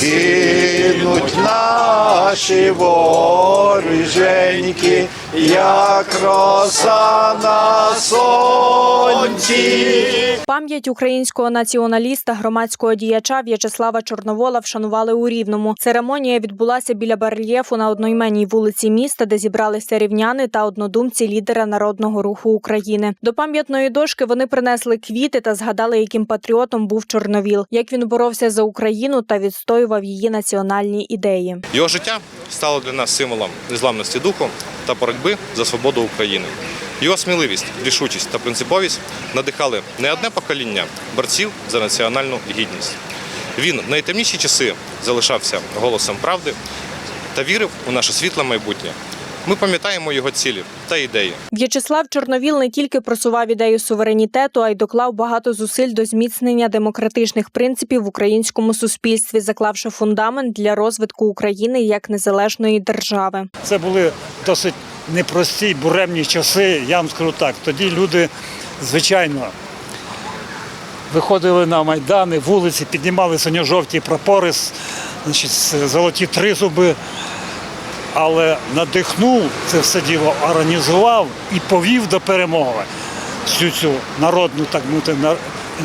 гинуть наші воріженьки, як роса на сонці. Пам'ять українського націоналіста, громадського діяча В'ячеслава Чорновола вшанували у Рівному. Церемонія відбулася біля барельєфу на одноіменній вулиці міста, де зібралися рівняни та однодумці лідера народного руху України. До пам'ятної дошки вони принесли квіти та згадали, яким патріотом був Чорновіл, як він боровся за Україну та відстоював її національні ідеї. Його життя стало для нас символом незламності духу та боротьби за свободу України. Його сміливість, рішучість та принциповість надихали не одне покоління борців за національну гідність. Він в найтемніші часи залишався голосом правди та вірив у наше світле майбутнє. Ми пам'ятаємо його цілі та ідеї. В'ячеслав Чорновіл не тільки просував ідею суверенітету, а й доклав багато зусиль до зміцнення демократичних принципів в українському суспільстві, заклавши фундамент для розвитку України як незалежної держави. Це були досить непрості буремні часи. Я вам скажу так. Тоді люди, звичайно, виходили на майдани, вулиці, піднімали синьо-жовті прапори, значить, золоті тризуби. Але надихнув це все діло, організував і повів до перемоги всю цю народну, так мовити,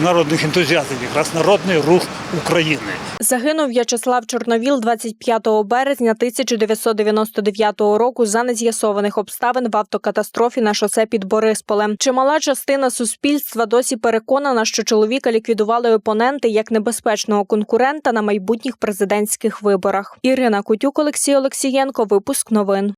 народних ентузіастів, якраз народний рух України. Загинув В'ячеслав Чорновіл 25 березня 1999 року за нез'ясованих обставин в автокатастрофі на шосе під Борисполем. Чимала частина суспільства досі переконана, що чоловіка ліквідували опоненти як небезпечного конкурента на майбутніх президентських виборах. Ірина Кутюк, Олексій Олексієнко. Випуск новин.